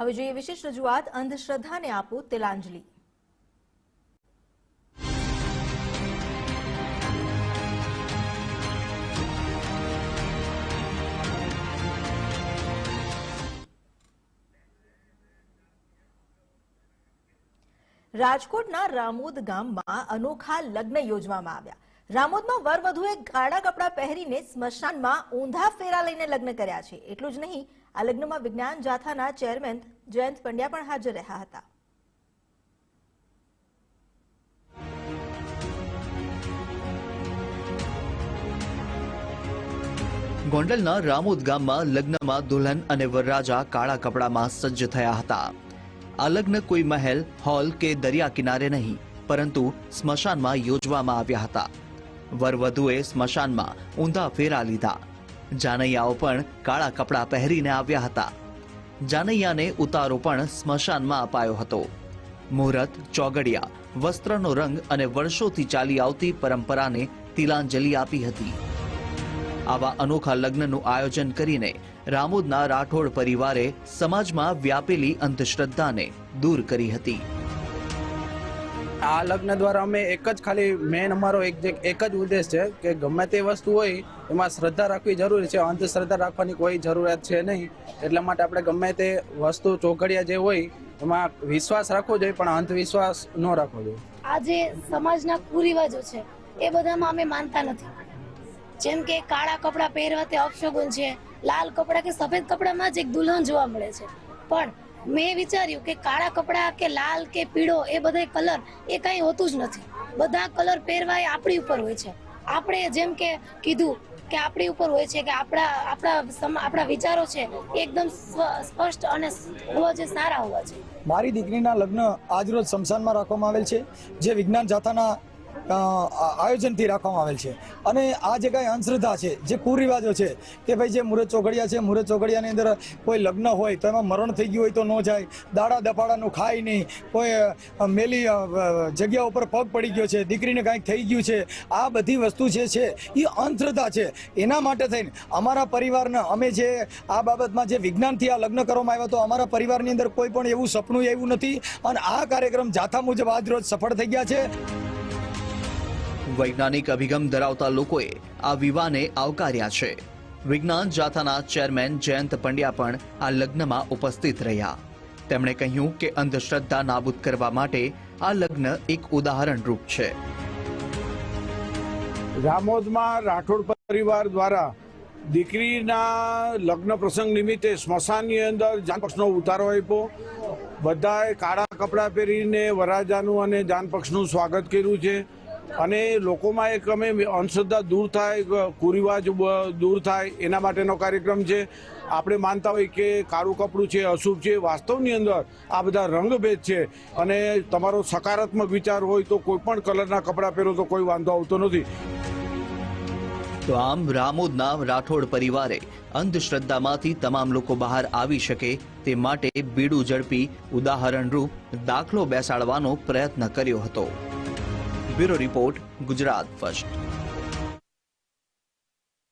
હવે જોઈએ વિશેષ રજૂઆત. અંધશ્રદ્ધાને આપો તિલાંજલિ. રાજકોટના રામોદ ગામમાં અનોખા લગ્ન યોજવામાં આવ્યા. રામોદમાં વરવધુએ કાળા કપડાં પહેરીને સ્મશાનમાં ઊંધા ફેરા લઈને લગ્ન કર્યા છે. એટલું જ નહીં, આ લગ્નમાં વિજ્ઞાન જાથાના ચેરમેન જયંત પંડ્યા પણ હાજર રહ્યા હતા. ગોંડલના રામોદ ગામમાં લગ્નમાં દુલ્હન અને વરરાજા કાળા કપડામાં સજ્જ થયા હતા. આ લગ્ન કોઈ મહેલ, હોલ કે દરિયા કિનારે નહીં, પરંતુ સ્મશાનમાં યોજવામાં આવ્યા હતા. વરવધુએ સ્મશાનમાં ઊંધા ફેરા લીધા. જાનૈયાઓ પણ કાળા કપડાં પહેરીને આવ્યા હતા. જાનૈયાને ઉતારો પણ સ્મશાનમાં અપાયો હતો. મુહૂર્ત, ચોગડિયા, વસ્ત્રનો રંગ અને વર્ષોથી ચાલી આવતી પરંપરાને તિલાંજલિ આપી હતી. આવા અનોખા લગ્નનું આયોજન કરીને રામોદના રાઠોડ પરિવારે સમાજમાં વ્યાપેલી અંધશ્રદ્ધાને દૂર કરી હતી. આ લગ્ન દ્વારા અમે એક જ ખાલી મેન અમારો એક જે એક જ ઉદ્દેશ છે કે ગમે તે વસ્તુ હોય, એમાં શ્રદ્ધા રાખવી જરૂરી છે. અંધશ્રદ્ધા રાખવાની કોઈ જરૂરિયાત છે નહીં. એટલા માટે આપણે ગમે તે વસ્તુ ચોઘડિયા જે હોય, એમાં વિશ્વાસ રાખવો જોઈએ, પણ અંધવિશ્વાસ ન રાખવો જોઈએ. આ જે સમાજના કુરિવાજો છે, એ બધામાં અમે માનતા નથી. જેમ કે કાળા કપડાં પહેરવા તે અપશગુન છે, લાલ કપડાં કે સફેદ કપડામાં જ એક દુલ્હન જોવા મળે છે. પણ મેં વિચાર્યું કે કાળા કપડાં કે લાલ કે પીળો એ બધા કલર એ કાંઈ હોતું જ નથી. બધા કલર પહેરવા આપણી ઉપર હોય છે. આપણે જેમ કે કીધું કે આપણી ઉપર હોય છે કે આપણા આપણા આપણા વિચારો છે એકદમ સ્પષ્ટ અને હોવા જે સારા હોવા છે મારી દીકરીના લગ્ન આજરોજ શમશાનમાં રાખવામાં આવેલ છે. જે વિજ્ઞાન જાથાના આયોજનથી રાખવામાં આવેલ છે. અને આ જે કાંઈ અંધશ્રદ્ધા છે, જે કુરિવાજો છે, કે ભાઈ જે મુહૂર્ત ચોઘડિયા છે મુહૂર્ત ચોઘડિયાની અંદર કોઈ લગ્ન હોય, તો એમાં મરણ થઈ ગયું હોય તો ન જાય, દાડા દપાડાનું ખાય નહીં, કોઈ મેલી જગ્યા ઉપર પગ પડી ગયો છે, દીકરીને કાંઈક થઈ ગયું છે, આ બધી વસ્તુ જે છે, એ અંધશ્રદ્ધા છે. એના માટે થઈને અમારા પરિવારને અમે જે આ બાબતમાં જે વિજ્ઞાનથી આ લગ્ન કરવામાં આવ્યા તો અમારા પરિવારની અંદર કોઈ પણ એવું સપનું એવું નથી. અને આ કાર્યક્રમ જાથા મુજબ આજ રોજ સફળ થઈ ગયા છે. વૈજ્ઞાનિક અભિગમ ધરાવતા લોકોએ આ વિવાહને આવકાર્યા છે. વિજ્ઞાન જાથાના ચેરમેન જયંત પંડ્યા પણ આ લગ્નમાં ઉપસ્થિત રહ્યા. તેમણે કહ્યું કે અંધશ્રદ્ધા નાબૂદ કરવા માટે આ લગ્ન એક ઉદાહરણ રૂપ છે. રામોદમાં રાઠોડ પરિવાર દ્વારા દીકરીના લગ્ન પ્રસંગ નિમિત્તે સ્મશાનની અંદર જાનપક્ષનો ઉતારો આપ્યો. બધાએ કાળા કપડાં પહેરીને વરાજાનું અને જાનપક્ષનું સ્વાગત કર્યું છે. અને લોકોમાં એક અમે અંધશ્રદ્ધા દૂર થાય કુરિવાજ દૂર થાય, એના માટેનો કાર્યક્રમ છે. આપણે માનતા હોય કે કાળું કપડું છે, અશુભ છે, વાસ્તવની અંદર આ બધા રંગભેદ છે. અને તમારો સકારાત્મક વિચાર હોય તો કોઈ પણ કલરના કપડાં પહેરો તો કોઈ વાંધો આવતો નથી. તો આમ રામોદના રાઠોડ પરિવારે અંધશ્રદ્ધામાંથી તમામ લોકો બહાર આવી શકે તે માટે બીડું ઝડપી ઉદાહરણરૂપ દાખલો બેસાડવાનો પ્રયત્ન કર્યો હતો. Bureau report Gujarat first